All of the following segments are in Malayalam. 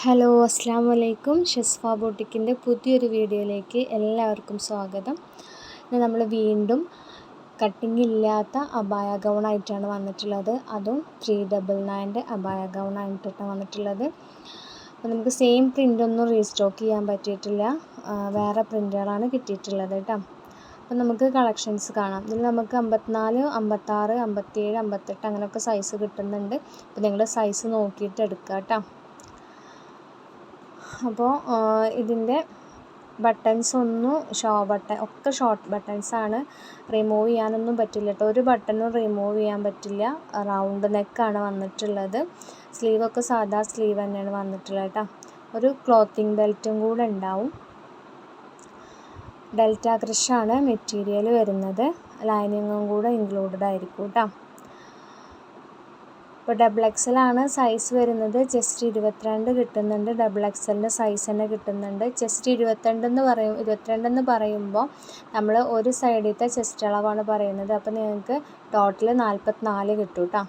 ഹലോ അസ്സാം വലൈക്കും ഷെസ്ഫ ബോട്ടിക്കിന്റെ പുതിയൊരു വീഡിയോയിലേക്ക് എല്ലാവർക്കും സ്വാഗതം. നമ്മൾ വീണ്ടും കട്ടിംഗ് ഇല്ലാത്ത അബായ ഗൗണായിട്ടാണ് വന്നിട്ടുള്ളത്. അതും ത്രീ ഡബിൾ നയന്റെ അബായ ഗൗണായിട്ടാണ് വന്നിട്ടുള്ളത്. അപ്പോൾ നമുക്ക് സെയിം പ്രിന്റൊന്നും റീസ്റ്റോക്ക് ചെയ്യാൻ പറ്റിയിട്ടില്ല. വേറെ പ്രിന്റുകളാണ് കിട്ടിയിട്ടുള്ളത് കേട്ടോ. അപ്പോൾ നമുക്ക് കളക്ഷൻസ് കാണാം. ഇതിൽ നമുക്ക് അമ്പത്തിനാല് അമ്പത്താറ് അമ്പത്തിയേഴ് അമ്പത്തെട്ട് അങ്ങനെയൊക്കെ സൈസ് കിട്ടുന്നുണ്ട്. അപ്പോൾ നിങ്ങൾ സൈസ് നോക്കിയിട്ട് എടുക്കുക കേട്ടോ. അപ്പോൾ ഇതിന്റെ ബട്ടൺസ് ഒന്നും ഷോ ബട്ടൺ ഒക്കെ ഷോർട്ട് ബട്ടൺസ് ആണ് റിമൂവ് ചെയ്യാനൊന്നും പറ്റില്ല കേട്ടോ ഒരു ബട്ടണും റിമൂവ് ചെയ്യാൻ പറ്റില്ല. റൗണ്ട് നെക്കാണ് വന്നിട്ടുള്ളത്. സ്ലീവൊക്കെ സാധാ സ്ലീവ് തന്നെയാണ് വന്നിട്ടുള്ളത് കേട്ടോ ഒരു ക്ലോത്തിങ് ബെൽറ്റും കൂടെ ഉണ്ടാവും. ഡെൽറ്റ ക്രഷാണ് മെറ്റീരിയൽ വരുന്നത്. ലൈനിങ്ങും കൂടെ ഇൻക്ലൂഡഡ് ആയിരിക്കും കേട്ടോ ഇപ്പോൾ ഡബിൾ എക്സലാണ് സൈസ് വരുന്നത്. ചെസ്റ്റ് ഇരുപത്തിരണ്ട് കിട്ടുന്നുണ്ട്. ഡബിൾ എക്സലിന്റെ സൈസ് തന്നെ കിട്ടുന്നുണ്ട്. ചെസ്റ്റ് ഇരുപത്തിരണ്ട് എന്ന് പറയും ഇരുപത്തിരണ്ട് എന്ന് പറയുമ്പോൾ നമ്മൾ ഒരു സൈഡിലത്തെ ചെസ്റ്റ് അളവാണ് പറയുന്നത്. അപ്പോൾ നിങ്ങൾക്ക് ടോട്ടൽ നാൽപ്പത്തിനാല് കിട്ടും കേട്ടോ.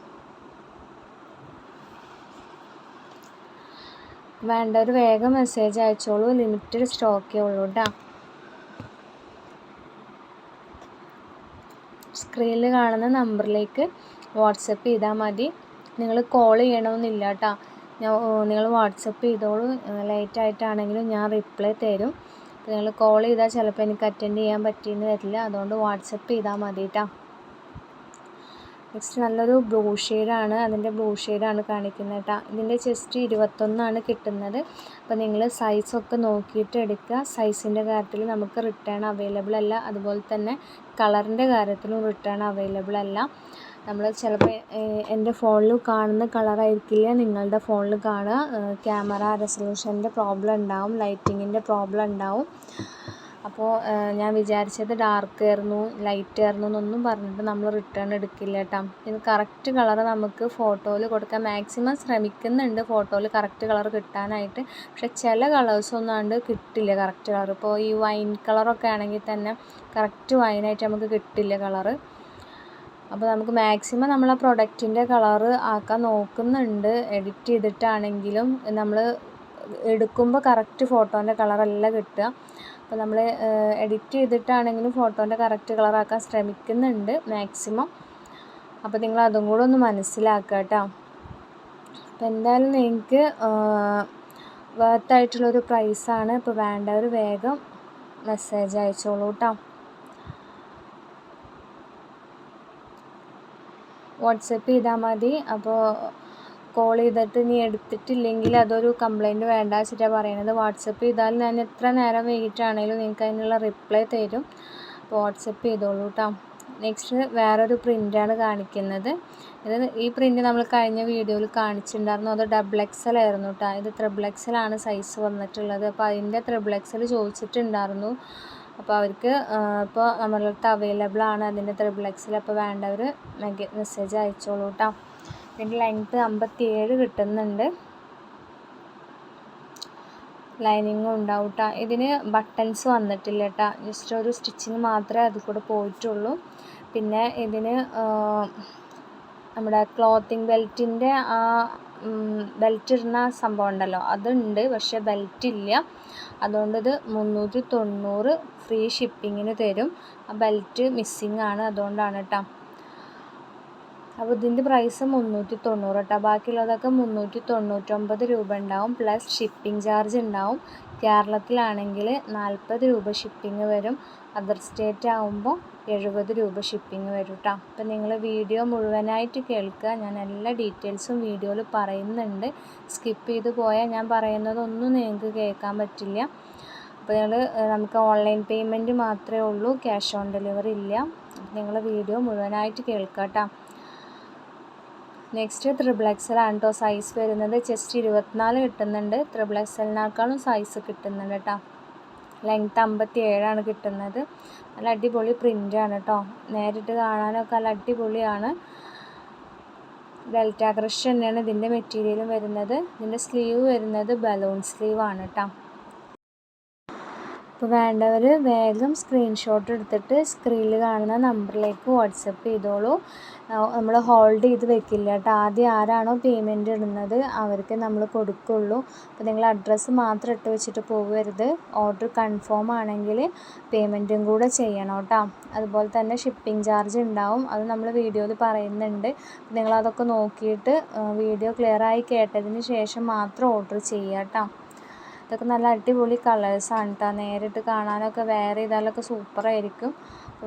ഒരു വേഗം മെസ്സേജ് അയച്ചോളൂ. ലിമിറ്റഡ് സ്റ്റോക്കേ ഉള്ളൂ കേട്ടോ. സ്ക്രീനിൽ കാണുന്ന നമ്പറിലേക്ക് വാട്സപ്പ് ചെയ്താൽ മതി. നിങ്ങൾ കോൾ ചെയ്യണമെന്നില്ല കേട്ടോ ഞാൻ നിങ്ങൾ വാട്സപ്പ് ചെയ്തോളൂ. ലേറ്റ് ആയിട്ടാണെങ്കിലും ഞാൻ റിപ്ലൈ തരും. നിങ്ങൾ കോൾ ചെയ്താൽ ചിലപ്പോൾ എനിക്ക് അറ്റൻഡ് ചെയ്യാൻ പറ്റിയെന്ന് വരില്ല. അതുകൊണ്ട് വാട്സപ്പ് ചെയ്താൽ മതി കേട്ടോ നെക്സ്റ്റ് നല്ലൊരു ബ്ലൂ ഷെയ്ഡാണ് അതിന്റെ ബ്ലൂ ഷെയ്ഡാണ് കാണിക്കുന്നത് കേട്ടോ ഇതിന്റെ ചെസ്റ്റ് ഇരുപത്തൊന്നാണ് കിട്ടുന്നത്. അപ്പോൾ നിങ്ങൾ സൈസൊക്കെ നോക്കിയിട്ട് എടുക്കുക. സൈസിന്റെ കാര്യത്തിൽ നമുക്ക് റിട്ടേൺ അവൈലബിൾ അല്ല. അതുപോലെ തന്നെ കളറിന്റെ കാര്യത്തിലും റിട്ടേൺ അവൈലബിൾ അല്ല. നമ്മൾ ചിലപ്പോൾ എന്റെ ഫോണിൽ കാണുന്ന കളറായിരിക്കില്ല നിങ്ങളുടെ ഫോണിൽ കാണുക. ക്യാമറ റെസൊല്യൂഷന്റെ പ്രോബ്ലം ഉണ്ടാവും ലൈറ്റിങ്ങിന്റെ പ്രോബ്ലം ഉണ്ടാവും. അപ്പോൾ ഞാൻ വിചാരിച്ചത് ഡാർക്ക് ആയിരുന്നു ലൈറ്റ് ആയിരുന്നു എന്നൊന്നും പറഞ്ഞിട്ട് നമ്മൾ റിട്ടേൺ എടുക്കില്ല കേട്ടോ. ഇത് കറക്റ്റ് കളർ നമുക്ക് ഫോട്ടോയിൽ കൊടുക്കാൻ മാക്സിമം ശ്രമിക്കുന്നുണ്ട്. ഫോട്ടോയിൽ കറക്റ്റ് കളർ കിട്ടാനായിട്ട്. പക്ഷെ ചില കളേഴ്സ് ആണ്ട് കിട്ടില്ല കറക്റ്റ് കളർ ഇപ്പോൾ ഈ വൈൻ കളറൊക്കെ ആണെങ്കിൽ തന്നെ കറക്റ്റ് വൈനായിട്ട് നമുക്ക് കിട്ടില്ല കളറ്. അപ്പോൾ നമുക്ക് മാക്സിമം നമ്മൾ ആ പ്രൊഡക്റ്റിന്റെ കളറ് ആക്കാൻ നോക്കുന്നുണ്ട്. എഡിറ്റ് ചെയ്തിട്ടാണെങ്കിലും നമ്മൾ എടുക്കുമ്പോൾ കറക്റ്റ് ഫോട്ടോന്റെ കളറല്ല കിട്ടുക. അപ്പോൾ നമ്മൾ എഡിറ്റ് ചെയ്തിട്ടാണെങ്കിലും ഫോട്ടോന്റെ കറക്റ്റ് കളറാക്കാൻ ശ്രമിക്കുന്നുണ്ട് മാക്സിമം അപ്പോൾ നിങ്ങൾ അതും കൂടെ ഒന്ന് മനസ്സിലാക്കുക കേട്ടോ അപ്പോൾ എന്തായാലും നിങ്ങൾക്ക് വേർത്തായിട്ടുള്ളൊരു പ്രൈസാണ് ഇപ്പോൾ വേണ്ടവർ വേഗം മെസ്സേജ് അയച്ചോളൂ കേട്ടോ വാട്സപ്പ് ചെയ്താൽ മതി. അപ്പോൾ കോൾ ചെയ്തിട്ട് നീ എടുത്തിട്ടില്ലെങ്കിൽ അതൊരു കംപ്ലൈന്റ് വേണ്ട വെച്ചിട്ടാണ് പറയണത് വാട്സപ്പ് ചെയ്താൽ ഞാൻ എത്ര നേരം വൈകിട്ടാണെങ്കിലും നിങ്ങൾക്ക് അതിനുള്ള റിപ്ലൈ തരും. അപ്പോൾ വാട്സപ്പ് ചെയ്തോളൂ കേട്ടോ നെക്സ്റ്റ് വേറൊരു പ്രിന്റാണ് കാണിക്കുന്നത്. ഇത് ഈ പ്രിന്റ് നമ്മൾ കഴിഞ്ഞ വീഡിയോയിൽ കാണിച്ചിട്ടുണ്ടായിരുന്നു. അത് ഡബിൾ എക്സൽ ആയിരുന്നു കേട്ടോ ഇത് ത്രിബിൾ എക്സലാണ് സൈസ് വന്നിട്ടുള്ളത്. അപ്പോൾ അതിന്റെ ത്രിബിൾ എക്സൽ ചോദിച്ചിട്ടുണ്ടായിരുന്നു. അപ്പോൾ അവർക്ക് ഇപ്പോൾ നമ്മളുടെ അടുത്ത് അവൈലബിൾ ആണ് അതിന്റെ ത്രിബിൾ എക്സിൽ അപ്പോൾ വേണ്ടവർ മെസ്സേജ് അയച്ചോളൂ കേട്ടോ ഇതിന്റെ ലെങ്ത്ത് അമ്പത്തിയേഴ് കിട്ടുന്നുണ്ട്. ലൈനിങ്ങും ഉണ്ടാവും കേട്ടോ ഇതിന് ബട്ടൺസ് വന്നിട്ടില്ല കേട്ടോ ജസ്റ്റ് ഒരു സ്റ്റിച്ചിങ് മാത്രമേ അതിൽ കൂടെ പോയിട്ടുള്ളൂ. പിന്നെ ഇതിന് നമ്മുടെ ക്ലോത്തിങ് ബെൽറ്റിന്റെ ആ ബെൽറ്റ് ഇടുന്ന സംഭവം ഉണ്ടല്ലോ. അതുണ്ട് പക്ഷേ ബെൽറ്റ് ഇല്ല. അതുകൊണ്ട് ഇത് മുന്നൂറ്റി തൊണ്ണൂറ് ഫ്രീ ഷിപ്പിങ്ങിന് തരും. ആ ബെൽറ്റ് മിസ്സിങ് ആണ്. അതുകൊണ്ടാണ് കേട്ടോ അപ്പോൾ ഇതിന്റെ പ്രൈസ് മുന്നൂറ്റി തൊണ്ണൂറ് കേട്ടോ ബാക്കിയുള്ളതൊക്കെ മുന്നൂറ്റി തൊണ്ണൂറ്റൊമ്പത് രൂപ ഉണ്ടാവും പ്ലസ് ഷിപ്പിംഗ് ചാർജ് ഉണ്ടാവും. കേരളത്തിലാണെങ്കിൽ നാൽപ്പത് രൂപ ഷിപ്പിംഗ് വരും. അതർ സ്റ്റേറ്റ് ആകുമ്പോൾ എഴുപത് രൂപ ഷിപ്പിംഗ് വരും കേട്ടോ അപ്പം നിങ്ങൾ വീഡിയോ മുഴുവനായിട്ട് കേൾക്കുക. ഞാൻ എല്ലാ ഡീറ്റെയിൽസും വീഡിയോയിൽ പറയുന്നുണ്ട്. സ്കിപ്പ് ചെയ്ത് പോയാൽ ഞാൻ പറയുന്നതൊന്നും നിങ്ങൾക്ക് കേൾക്കാൻ പറ്റില്ല. അപ്പോൾ നിങ്ങൾ നമുക്ക് ഓൺലൈൻ പേയ്മെന്റ് മാത്രമേ ഉള്ളൂ. ക്യാഷ് ഓൺ ഡെലിവറി ഇല്ല. നിങ്ങൾ വീഡിയോ മുഴുവനായിട്ട് കേൾക്കാം കേട്ടോ നെക്സ്റ്റ് ത്രിബിൾ ആണ് കേട്ടോ സൈസ് വരുന്നത് ചെസ്റ്റ് ഇരുപത്തിനാല് കിട്ടുന്നുണ്ട്. ത്രിബിൾ എക്സലിനേക്കാളും സൈസ് കിട്ടുന്നുണ്ട് കേട്ടോ ലെങ്ത്ത് അമ്പത്തി ഏഴാണ് കിട്ടുന്നത്. നല്ല അടിപൊളി പ്രിന്റാണ് കേട്ടോ നേരിട്ട് കാണാനൊക്കെ നല്ല അടിപൊളിയാണ്. ഡെൽറ്റ ക്രഷ് തന്നെയാണ് ഇതിന്റെ മെറ്റീരിയലും വരുന്നത്. ഇതിന്റെ സ്ലീവ് വരുന്നത് ബലൂൺ സ്ലീവാണ് കേട്ടോ അപ്പോൾ വേണ്ടവർ വേഗം സ്ക്രീൻഷോട്ട് എടുത്തിട്ട് സ്ക്രീനിൽ കാണുന്ന നമ്പറിലേക്ക് വാട്സപ്പ് ചെയ്തോളൂ. നമ്മൾ ഹോൾഡ് ചെയ്ത് വെക്കില്ല കേട്ടോ. ആദ്യം ആരാണോ പേയ്മെന്റ് ഇടുന്നത് അവർക്ക് നമ്മൾ കൊടുക്കുള്ളൂ. അപ്പോൾ നിങ്ങൾ അഡ്രസ്സ് മാത്രം ഇട്ട് വെച്ചിട്ട് പോകരുത് ഓർഡർ കൺഫേം ആണെങ്കിൽ പേയ്മെന്റും കൂടെ ചെയ്യണം കേട്ടോ. അതുപോലെ തന്നെ ഷിപ്പിംഗ് ചാർജ് ഉണ്ടാവും. അത് നമ്മൾ വീഡിയോയിൽ പറയുന്നുണ്ട്. നിങ്ങളതൊക്കെ നോക്കിയിട്ട് വീഡിയോ ക്ലിയറായി കേട്ടതിന് ശേഷം മാത്രം ഓർഡർ ചെയ്യുക കേട്ടോ. ഇതൊക്കെ നല്ല അടിപൊളി കളേഴ്സാണ് കേട്ടോ നേരിട്ട് കാണാനൊക്കെ വെയർ ചെയ്താലൊക്കെ സൂപ്പറായിരിക്കും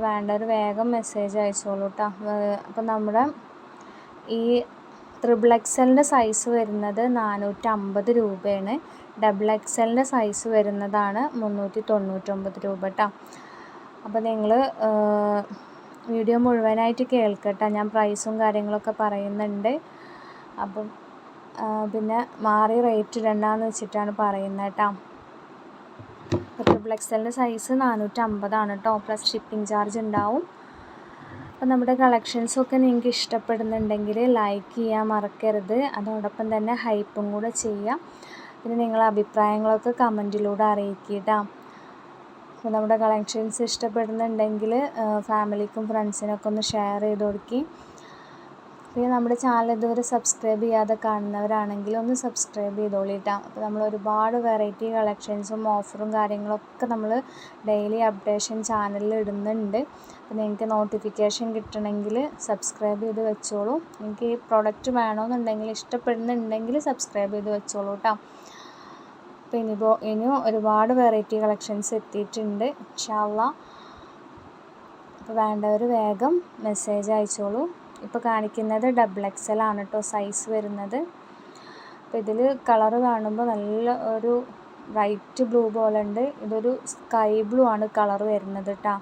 വേണ്ടവർ വേഗം മെസ്സേജ് അയച്ചോളൂ കേട്ടോ അപ്പോൾ നമ്മുടെ ഈ ത്രിബിൾ എക്സലിന്റെ സൈസ് വരുന്നത് നാനൂറ്റമ്പത് രൂപയാണ്. ഡബിൾ എക്സലിന്റെ സൈസ് വരുന്നതാണ് മുന്നൂറ്റി തൊണ്ണൂറ്റൊമ്പത് രൂപ കേട്ടോ അപ്പോൾ നിങ്ങൾ വീഡിയോ മുഴുവനായിട്ട് കേൾക്കട്ടെ. ഞാൻ പ്രൈസും കാര്യങ്ങളൊക്കെ പറയുന്നുണ്ട്. അപ്പം പിന്നെ മാറി റേറ്റ് രണ്ടാന്ന് വെച്ചിട്ടാണ് പറയുന്നത് കേട്ടോ ട്രിപ്പിൾ എക്സലിന്റെ സൈസ് നാനൂറ്റമ്പതാണ് കേട്ടോ പ്ലസ് ഷിപ്പിംഗ് ചാർജ് ഉണ്ടാവും. അപ്പോൾ നമ്മുടെ കളക്ഷൻസൊക്കെ നിങ്ങൾക്ക് ഇഷ്ടപ്പെടുന്നുണ്ടെങ്കിൽ ലൈക്ക് ചെയ്യാൻ മറക്കരുത്. അതോടൊപ്പം തന്നെ ഹൈപ്പും കൂടെ ചെയ്യാം. പിന്നെ നിങ്ങളെ അഭിപ്രായങ്ങളൊക്കെ കമന്റിലൂടെ അറിയിക്കുക അപ്പോൾ നമ്മുടെ കളക്ഷൻസ് ഇഷ്ടപ്പെടുന്നുണ്ടെങ്കിൽ ഫാമിലിക്കും ഫ്രണ്ട്സിനൊക്കെ ഒന്ന് ഷെയർ ചെയ്ത് കൊടുക്കി. പിന്നെ നമ്മുടെ ചാനൽ ഇതുവരെ സബ്സ്ക്രൈബ് ചെയ്യാതെ കാണുന്നവരാണെങ്കിൽ ഒന്ന് സബ്സ്ക്രൈബ് ചെയ്തോളിട്ടാം അപ്പോൾ നമ്മൾ ഒരുപാട് വെറൈറ്റി കളക്ഷൻസും ഓഫറും കാര്യങ്ങളൊക്കെ നമ്മൾ ഡെയിലി അപ്ഡേഷൻ ചാനലിൽ ഇടുന്നുണ്ട്. അപ്പോൾ നിങ്ങൾക്ക് നോട്ടിഫിക്കേഷൻ കിട്ടണമെങ്കിൽ സബ്സ്ക്രൈബ് ചെയ്ത് വെച്ചോളൂ. നിങ്ങൾക്ക് ഈ പ്രൊഡക്റ്റ് വേണമെന്നുണ്ടെങ്കിൽ ഇഷ്ടപ്പെടുന്നുണ്ടെങ്കിൽ സബ്സ്ക്രൈബ് ചെയ്ത് വെച്ചോളൂ കേട്ടോ അപ്പോൾ ഇനിയിപ്പോൾ ഇനിയും ഒരുപാട് വെറൈറ്റി കളക്ഷൻസ് എത്തിയിട്ടുണ്ട്. ഇൻഷാല്ല അപ്പോൾ വേണ്ടവർ വേഗം മെസ്സേജ് അയച്ചോളൂ. ഇപ്പോൾ കാണിക്കുന്നത് ഡബിൾ എക്സൽ ആണ് കേട്ടോ സൈസ് വരുന്നത്. അപ്പോൾ ഇതിൽ കളർ കാണുമ്പോൾ നല്ല ഒരു വൈറ്റ് ബ്ലൂ പോലെ ഉണ്ട്. ഇതൊരു സ്കൈ ബ്ലൂ ആണ് കളർ വരുന്നത് കേട്ടോ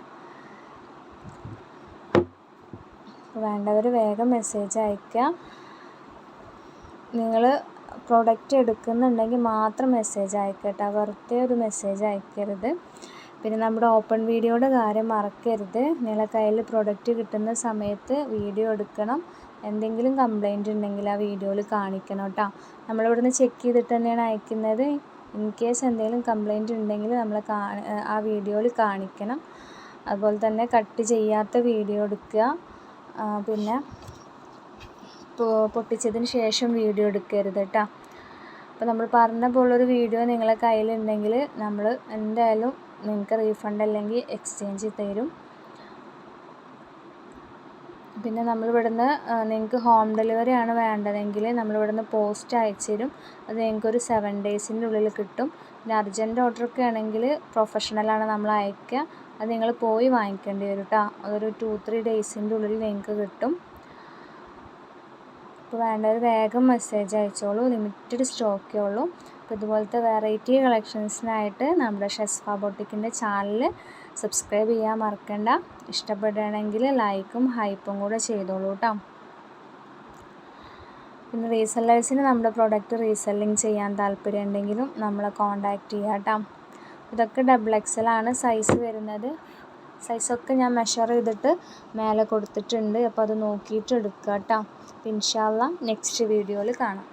വേണ്ടവർ വേഗം മെസ്സേജ് അയയ്ക്കുക നിങ്ങൾ പ്രോഡക്റ്റ് എടുക്കുന്നുണ്ടെങ്കിൽ മാത്രം മെസ്സേജ് അയക്കട്ടെ കേട്ടോ വെറുതെ ഒരു മെസ്സേജ് അയക്കരുത്. പിന്നെ നമ്മുടെ ഓപ്പൺ വീഡിയോയുടെ കാര്യം മറക്കരുത്. നിങ്ങളെ കയ്യിൽ പ്രൊഡക്റ്റ് കിട്ടുന്ന സമയത്ത് വീഡിയോ എടുക്കണം. എന്തെങ്കിലും കംപ്ലൈന്റ് ഉണ്ടെങ്കിൽ ആ വീഡിയോയിൽ കാണിക്കണം കേട്ടോ. നമ്മളിവിടുന്ന് ചെക്ക് ചെയ്തിട്ട് തന്നെയാണ് അയക്കുന്നത്. ഇൻ കേസ് എന്തെങ്കിലും കംപ്ലൈന്റ് ഉണ്ടെങ്കിൽ നമ്മൾ ആ വീഡിയോയിൽ കാണിക്കണം. അതുപോലെ തന്നെ കട്ട് ചെയ്യാത്ത വീഡിയോ എടുക്കുക. പിന്നെ പൊട്ടിച്ചതിന് ശേഷം വീഡിയോ എടുക്കരുത് കേട്ടോ. അപ്പോൾ നമ്മൾ പറഞ്ഞ പോലൊരു വീഡിയോ നിങ്ങളെ കയ്യിലുണ്ടെങ്കിൽ നമ്മൾ എന്തായാലും നിങ്ങൾക്ക് റീഫണ്ട് അല്ലെങ്കിൽ എക്സ്ചേഞ്ച് തരും. പിന്നെ നമ്മളിവിടുന്ന് നിങ്ങൾക്ക് ഹോം ഡെലിവറി ആണ് വേണ്ടതെങ്കിൽ നമ്മളിവിടുന്ന് പോസ്റ്റ് അയച്ചു തരും. അത് നിങ്ങൾക്ക് ഒരു സെവൻ ഡേയ്സിന്റെ ഉള്ളിൽ കിട്ടും. പിന്നെ അർജന്റ് ഓർഡറൊക്കെ ആണെങ്കിൽ പ്രൊഫഷണലാണ് നമ്മൾ അയക്കുക അത് നിങ്ങൾ പോയി വാങ്ങിക്കേണ്ടി വരും കേട്ടോ അതൊരു ടു ത്രീ ഡേയ്സിന്റെ ഉള്ളിൽ നിങ്ങൾക്ക് കിട്ടും. അപ്പോൾ വേണ്ടവർ വേഗം മെസ്സേജ് അയച്ചോളൂ. ലിമിറ്റഡ് സ്റ്റോക്കേ ഉള്ളൂ. അപ്പോൾ ഇതുപോലത്തെ വെറൈറ്റി കളക്ഷൻസിനായിട്ട് നമ്മുടെ ഷെസ്ഫ ബൊട്ടിക്കിന്റെ ചാനൽ സബ്സ്ക്രൈബ് ചെയ്യാൻ മറക്കണ്ട. ഇഷ്ടപ്പെടുകയാണെങ്കിൽ ലൈക്കും ഹൈപ്പും കൂടെ ചെയ്തോളൂ കേട്ടോ പിന്നെ റീസെല്ലേഴ്സിന് നമ്മുടെ പ്രോഡക്റ്റ് റീസെല്ലിങ് ചെയ്യാൻ താല്പര്യം ഉണ്ടെങ്കിലും നമ്മളെ കോൺടാക്റ്റ് ചെയ്യാം കേട്ടോ ഇതൊക്കെ ഡബിൾ എക്സൽ ആണ് സൈസ് വരുന്നത്. സൈസൊക്കെ ഞാൻ മെഷർ ചെയ്തിട്ട് മേലെ കൊടുത്തിട്ടുണ്ട്. അപ്പോൾ അത് നോക്കിയിട്ട് എടുക്കുക കേട്ടോ ഇൻഷാല്ല നെക്സ്റ്റ് വീഡിയോയിൽ കാണാം.